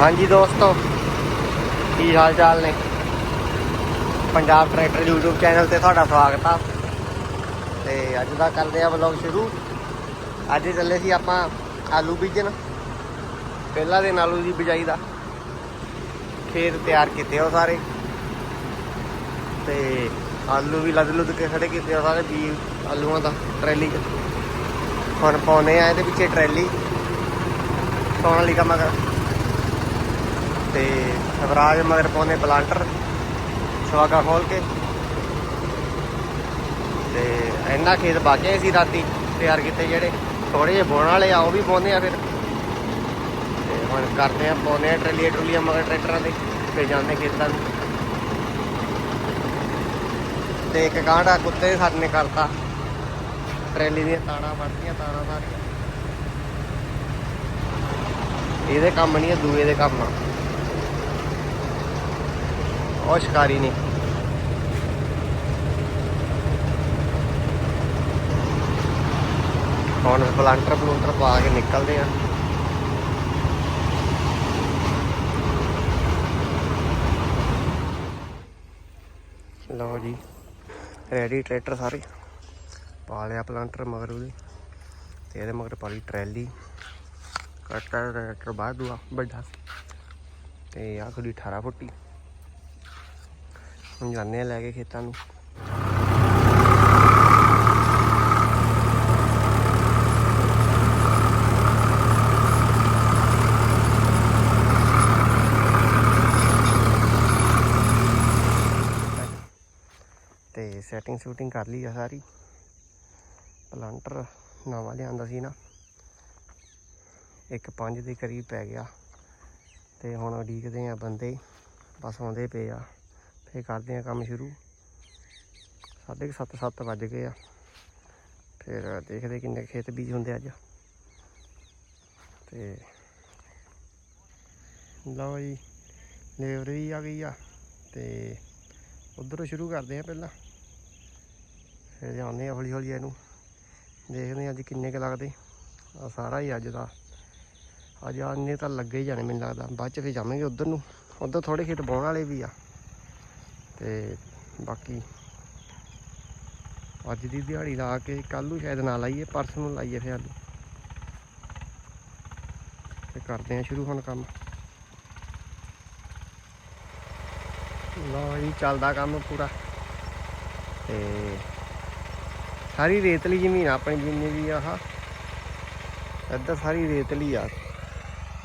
ਹਾਂਜੀ ਦੋਸਤੋ, ਕੀ ਹਾਲ ਚਾਲ ਨੇ? ਪੰਜਾਬ ਟਰੈਕਟਰ YouTube ਚੈਨਲ ਤੇ ਤੁਹਾਡਾ ਸਵਾਗਤ ਆ। ਤੇ ਅੱਜ ਦਾ ਕਰਦੇ ਆ ਵਲੌਗ ਸ਼ੁਰੂ। ਅੱਜ ਚੱਲੇ ਸੀ ਆਪਾਂ ਆਲੂ ਬੀਜਣ। ਪਹਿਲਾ ਦਿਨ ਆਲੂ ਦੀ ਬਿਜਾਈ ਦਾ। ਖੇਤ ਤਿਆਰ ਕੀਤੇ ਉਹ ਸਾਰੇ। ਤੇ ਆਲੂ ਵੀ ਲੱਦ ਲੁੱਦ ਕੇ ਖੜੇ ਕੀਤੇ ਆ ਸਾਰੇ ਬੀ ਆਲੂਆਂ ਦਾ ਟਰੈਲੀ ਹੁਣ ਪਾਉਨੇ ਆ ਇਹਦੇ ਪਿੱਛੇ ਟਰੈਲੀ। ਸੋਨਾਲੀਕਾ ਮਗਰ ਤੇ ਸਵਰਾਜ ਮਗਰ ਪਾਉਂਦੇ ਪਲਾਂਟਰ, ਸਵਾਗਾ ਖੋਲ ਕੇ। ਤੇ ਇੰਨਾ ਖੇਤ ਬਾਗੇ ਸੀ ਰਾਤੀ, ਤਿਆਰ ਕੀਤੇ ਜਿਹੜੇ। ਥੋੜੇ ਜਿਹੇ ਬੋਣ ਵਾਲੇ ਆ, ਉਹ ਵੀ ਪਾਉਂਦੇ ਆ ਫਿਰ। ਤੇ ਹੁਣ ਕਰਦੇ ਆ, ਪਾਉਂਦੇ ਆ ਟਰਲੀਆਂ ਟਰਲੀਆਂ ਮਗਰ ਟਰੈਕਟਰਾਂ ਦੇ ਤੇ ਜਾਂਦੇ ਖੇਤਾਂ ਨੂੰ। ਤੇ ਇੱਕ ਕਾਂਡਾ ਕੁੱਤੇ ਸਾਡੇ ਨੇ ਕਰਤਾ। ਟਰੈਲੀ ਦੀਆਂ ਤਾਰਾਂ ਵੜਦੀਆਂ ਤਾਰਾਂ ਸਾਰੀਆਂ। ਇਹਦੇ ਕੰਮ ਨਹੀਂ ਦੂਏ ਦੇ ਕੰਮ ਆ। ਉਹ ਸ਼ਿਕਾਰੀ ਨਹੀਂ ਹੁਣ ਪਲਾਂਟਰ ਪਲੂੰਟਰ ਪਾ ਕੇ ਨਿਕਲਦੇ ਆ। ਲਓ ਜੀ, ਰੈਡੀ ਟਰੈਕਟਰ ਸਾਰੇ। ਪਾ ਲਿਆ ਪਲਾਂਟਰ ਮਗਰ ਉਹਦੇ। ਤੇ ਇਹਦੇ ਮਗਰ ਪਾ ਟਰੈਲੀ। ਕੱਟਾ ਟਰੈਕਟਰ ਬਾਹਰ ਦੂਆ ਵੱਡਾ। ਤੇ ਆਖਰੀ ਖੜੀ 18 ਫੁੱਟੀ। ਹੁਣ ਜਾਂਦੇ ਆ ਲੈ ਕੇ ਖੇਤਾਂ ਨੂੰ। ਤੇ ਸੈਟਿੰਗ ਸ਼ੂਟਿੰਗ ਕਰ ਲਈ ਆ ਸਾਰੀ। ਪਲਾਂਟਰ ਨਵਾਂ ਲਿਆਂਦਾ ਸੀ ਨਾ। ਇੱਕ ਪੰਜ ਦੇ ਕਰੀਬ ਪੈ ਗਿਆ। ਤੇ ਹੁਣ ਉਡੀਕਦੇ ਆ ਬੰਦੇ। ਬਸ ਆਉਂਦੇ ਪਏ ਆ। ਫੇਰ ਕਰਦੇ ਆ ਕੰਮ ਸ਼ੁਰੂ। ਸਾਢੇ ਕੁ ਸੱਤ ਸੱਤ ਵੱਜ ਗਏ ਆ। ਫਿਰ ਦੇਖਦੇ ਕਿੰਨੇ ਕੁ ਖੇਤ ਬੀਜ ਹੁੰਦੇ ਅੱਜ। ਤੇ ਲਓ ਜੀ, ਲੇਬਰ ਵੀ ਆ ਗਈ ਆ ਤੇ ਉਧਰੋਂ ਸ਼ੁਰੂ ਕਰਦੇ ਆ ਪਹਿਲਾਂ। ਫਿਰ ਜਾਂਦੇ ਆ ਹੌਲੀ ਹੌਲੀ ਇਹਨੂੰ। ਦੇਖਦੇ ਆ ਅੱਜ ਕਿੰਨੇ ਕੁ ਲੱਗਦੇ। ਆ ਸਾਰਾ ਹੀ ਅੱਜ ਦਾ। ਅੱਜ ਆਨੇ ਤਾਂ ਲੱਗੇ ਹੀ ਜਾਣੇ ਮੈਨੂੰ ਲੱਗਦਾ। ਬਾਅਦ ਚ ਫਿਰ ਜਾਵਾਂਗੇ ਉਧਰ ਨੂੰ। ਉਧਰ ਥੋੜੇ ਖੇਤ ਬਾਉਣ ਵਾਲੇ ਵੀ ਆ। ਤੇ ਬਾਕੀ ਅੱਜ ਦੀ ਦਿਹਾੜੀ ਲਾ ਕੇ ਕੱਲ ਨੂੰ ਸ਼ਾਇਦ ਨਾ ਲਾਈਏ, ਪਰਸੋਂ ਨੂੰ ਲਾਈਏ ਫਿਰ ਆਲੂ ਤੇ ਕਰਦੇ ਆ ਸ਼ੁਰੂ ਹੁਣ ਕੰਮ। ਲਓ ਜੀ, ਚੱਲਦਾ ਕੰਮ ਪੂਰਾ। ਤੇ ਸਾਰੀ ਰੇਤਲੀ ਜ਼ਮੀਨ ਆਪਣੀ, ਜਿੰਨੀ ਵੀ ਆ ਆਹ। ਇੱਧਰ ਸਾਰੀ ਰੇਤਲੀ ਆ।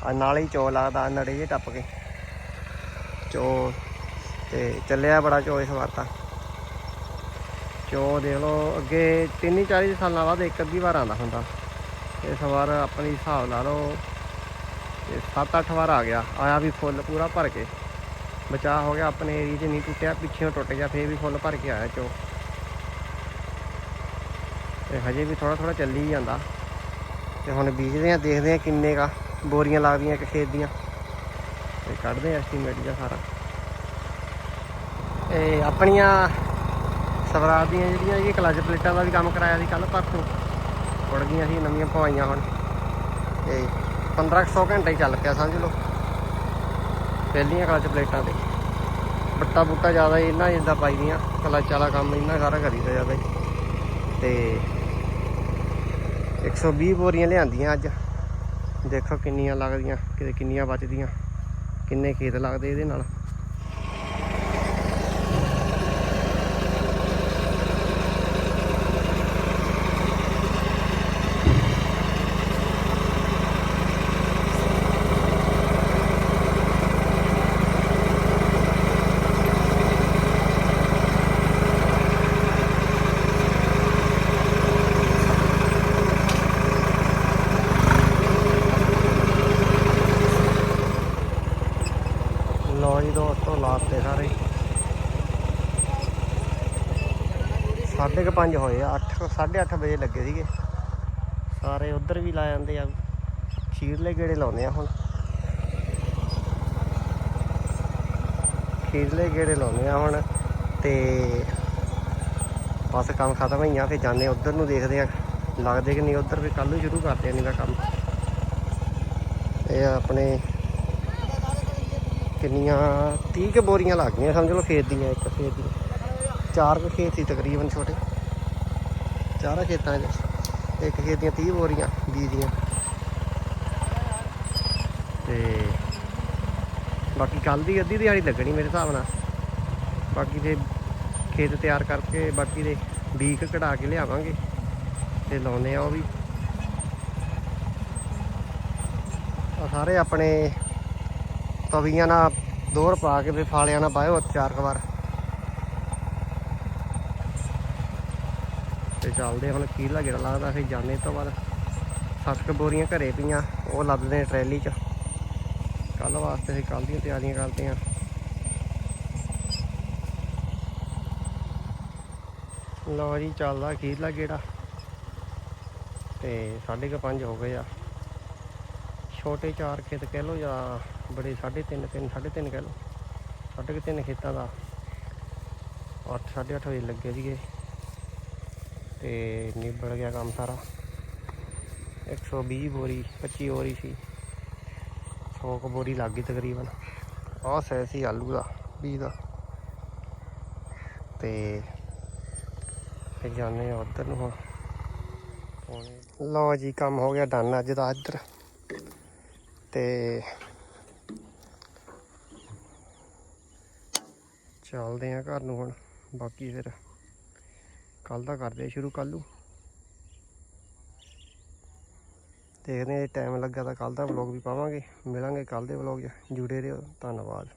ਆ ਨਾਲੇ ਹੀ ਚੋ ਲੱਗਦਾ ਨੜੇ ਜੇ ਟੱਪ ਕੇ। ਚੋ ਤੇ ਚੱਲਿਆ ਬੜਾ ਚੋ ਇਸ ਵਾਰ ਤਾਂ। ਚੋ ਦੇਖ ਲਓ, ਅੱਗੇ ਤਿੰਨ ਹੀ ਚਾਲੀ ਸਾਲਾਂ ਬਾਅਦ ਇੱਕ ਅੱਧੀ ਵਾਰ ਆਉਂਦਾ ਹੁੰਦਾ। ਇਸ ਵਾਰ ਆਪਣੀ ਹਿਸਾਬ ਲਾ ਲਓ ਤੇ 7-8 ਵਾਰ ਆ ਗਿਆ। ਆਇਆ ਵੀ ਫੁੱਲ ਪੂਰਾ ਭਰ ਕੇ। ਬਚਾ ਹੋ ਗਿਆ, ਆਪਣੇ ਏਰੀਏ 'ਚ ਨਹੀਂ ਟੁੱਟਿਆ, ਪਿੱਛੇੋਂ ਟੁੱਟ ਗਿਆ, ਫੇਰ ਵੀ ਫੁੱਲ ਭਰ ਕੇ ਆਇਆ ਚੋ ਤੇ ਹਜੇ ਵੀ ਥੋੜਾ ਥੋੜਾ ਚੱਲੀ ਜਾਂਦਾ। ਤੇ ਹੁਣ ਬੀਜਦੇ ਆ ਦੇਖਦੇ ਆ ਕਿੰਨੇ ਕਾ ਬੋਰੀਆਂ ਲੱਗਦੀਆਂ, ਇੱਕ ਖੇਤ ਦੀਆਂ। ਤੇ ਕੱਢਦੇ ਐਸਟੀਮੇਟ ਜਿਹਾ ਸਾਰਾ। ਇਹ ਆਪਣੀਆਂ ਸਵਰਾਜ ਦੀਆਂ ਜਿਹੜੀਆਂ ਇਹ ਕਲਚ ਪਲੇਟਾਂ ਦਾ ਵੀ ਕੰਮ ਕਰਾਇਆ ਸੀ ਕੱਲ ਪਰਸੋਂ। ਉੜ ਗਈਆਂ ਸੀ, ਨਵੀਆਂ ਪਵਾਈਆਂ ਹੁਣ। ਤੇ 1500 ਘੰਟੇ ਹੀ ਚੱਲ ਪਿਆ ਸਮਝ ਲਓ। ਪਹਿਲੀਆਂ ਕਲਚ ਪਲੇਟਾਂ ਤੇ। ਬੱਟਾ ਬੁੱਟਾ ਜ਼ਿਆਦਾ ਹੀ ਇਹਨਾਂ ਜਿੱਦਾਂ ਪਾਈ ਦੀਆਂ। ਕਲਚ ਵਾਲਾ ਕੰਮ ਇਹਨਾਂ ਸਾਰਾ ਕਰੀਦਾ ਜ਼ਿਆਦਾ ਹੀ। ਤੇ 120 ਬੋਰੀਆਂ ਲਿਆਂਦੀਆਂ ਅੱਜ। ਦੇਖੋ ਕਿੰਨੀਆਂ ਲੱਗਦੀਆਂ, ਕਿਤੇ ਕਿੰਨੀਆਂ ਬਚਦੀਆਂ। ਕਿੰਨੇ ਖੇਤ ਲੱਗਦੇ ਇਹਦੇ ਨਾਲ। ਲੋ ਜੀ ਦੋਸਤੋ, ਲਾਤੇ ਸਾਰੇ। ਸਾਢੇ ਕੁ ਪੰਜ ਹੋਏ ਆ 8 8:30 ਵਜੇ ਲੱਗੇ ਸੀਗੇ। ਸਾਰੇ ਉਧਰ ਵੀ ਲਾ ਜਾਂਦੇ ਆ। ਖੀਰਲੇ ਗੇੜੇ ਲਾਉਂਦੇ ਆ ਹੁਣ। ਖੀਰਲੇ ਗੇੜੇ ਲਾਉਂਦੇ ਆ ਹੁਣ ਤੇ ਬਸ ਕੰਮ ਖਤਮ ਹੋਈਆਂ ਫਿਰ ਜਾਂਦੇ ਉਧਰ ਨੂੰ ਦੇਖਦੇ ਆ। ਲੱਗਦੇ ਕਿ ਨਹੀਂ, ਉਧਰ ਵੀ ਕੱਲ ਨੂੰ ਸ਼ੁਰੂ ਕਰਦੇ ਆ, ਨਹੀਂ ਦਾ ਕੰਮ। ਇਹ ਆਪਣੇ ਕਿੰਨੀਆਂ? 30 ਕੇ ਬੋਰੀਆਂ ਲੱਗ ਗਈਆਂ, ਸਮਝ ਲਓ ਖੇਤ ਦੀਆਂ ਇੱਕ ਖੇਤ ਦੀਆਂ। ਚਾਰ ਕੁ ਖੇਤ ਸੀ ਤਕਰੀਬਨ ਛੋਟੇ। ਚਾਰਾਂ ਖੇਤਾਂ 'ਚ। ਇੱਕ ਖੇਤ ਦੀਆਂ 30 ਬੋਰੀਆਂ ਬੀਜ ਦੀਆਂ। ਤੇ ਬਾਕੀ ਕੱਲ ਦੀ ਅੱਧੀ ਦਿਹਾੜੀ ਲੱਗਣੀ ਮੇਰੇ ਹਿਸਾਬ ਨਾਲ। ਬਾਕੀ ਦੇ ਖੇਤ ਤਿਆਰ ਕਰਕੇ ਬਾਕੀ ਦੇ ਬੀਕ ਕਢਾ ਕੇ ਲਿਆਵਾਂਗੇ ਤੇ ਲਾਉਨੇ ਆ ਉਹ ਵੀ। ਸਾਰੇ ਆਪਣੇ ਤਵੀਆਂ ਨਾਲ ਦੋਰ ਪਾ ਕੇ ਵੀ ਫਾਲਿਆਂ ਨਾਲ ਪਾਇਓ ਚਾਰ ਕੁ ਵਾਰ। ਤੇ ਚੱਲਦੇ ਹੁਣ ਕੀਲਾ ਗੇੜਾ ਲੱਗਦਾ ਫਿਰ ਜਾਣੇ ਤੋਂ ਬਾਅਦ। ਸੱਤ ਬੋਰੀਆਂ ਘਰੇ ਪਈਆਂ, ਉਹ ਲੱਦਦੇ ਨੇ ਟਰੈਲੀ 'ਚ। ਕੱਲ ਵਾਸਤੇ ਅਸੀਂ ਕੱਲ ਦੀਆਂ ਤਿਆਰੀਆਂ ਕਰਦੇ ਆਂ। ਲਓ ਜੀ, ਚੱਲਦਾ ਅਖੀਰਲਾ ਗੇੜਾ ਤੇ ਸਾਢੇ ਕੁ ਪੰਜ ਹੋ ਗਏ ਆ। ਛੋਟੇ ਚਾਰ ਖੇਤ ਕਹਿ ਲਓ ਜਾਂ ਬੜੇ ਸਾਢੇ ਤਿੰਨ ਤਿੰਨ, ਸਾਢੇ ਤਿੰਨ ਕਹਿ ਲਓ। ਸਾਢੇ ਕੁ ਤਿੰਨ ਖੇਤਾਂ ਦਾ। 8 ਸਾਢੇ ਅੱਠ ਵਜੇ ਲੱਗੇ ਸੀਗੇ। ਤੇ ਨਿਬੜ ਗਿਆ ਕੰਮ ਸਾਰਾ। 120 ਬੋਰੀ 25 ਬੋਰੀ ਸੀ। 100 ਕੁ ਬੋਰੀ ਲੱਗ ਗਈ ਤਕਰੀਬਨ। ਆਹ ਸੈ ਸੀ ਆਲੂ ਦਾ, ਬੀਜ ਦਾ। ਤੇ ਫਿਰ ਜਾਂਦੇ ਆ ਉਧਰ ਨੂੰ ਹੁਣ। ਲਓ ਜੀ, ਕੰਮ ਹੋ ਗਿਆ ਡਨ ਅੱਜ ਦਾ ਇੱਧਰ। ਤੇ ਚੱਲਦੇ ਆ ਘਰ ਨੂੰ ਹੁਣ, ਬਾਕੀ ਫਿਰ ਕੱਲ ਦਾ ਕਰਦੇ ਸ਼ੁਰੂ ਕੱਲ ਨੂੰ। ਦੇਖਦੇ ਆ ਟਾਈਮ ਲੱਗਾ ਤਾਂ ਕੱਲ ਦਾ ਵਲੌਗ ਵੀ ਪਾਵਾਂਗੇ। ਮਿਲਾਂਗੇ ਕੱਲ ਦੇ ਵਲੌਗ 'ਚ। ਜੁੜੇ ਰਹੋ, ਧੰਨਵਾਦ।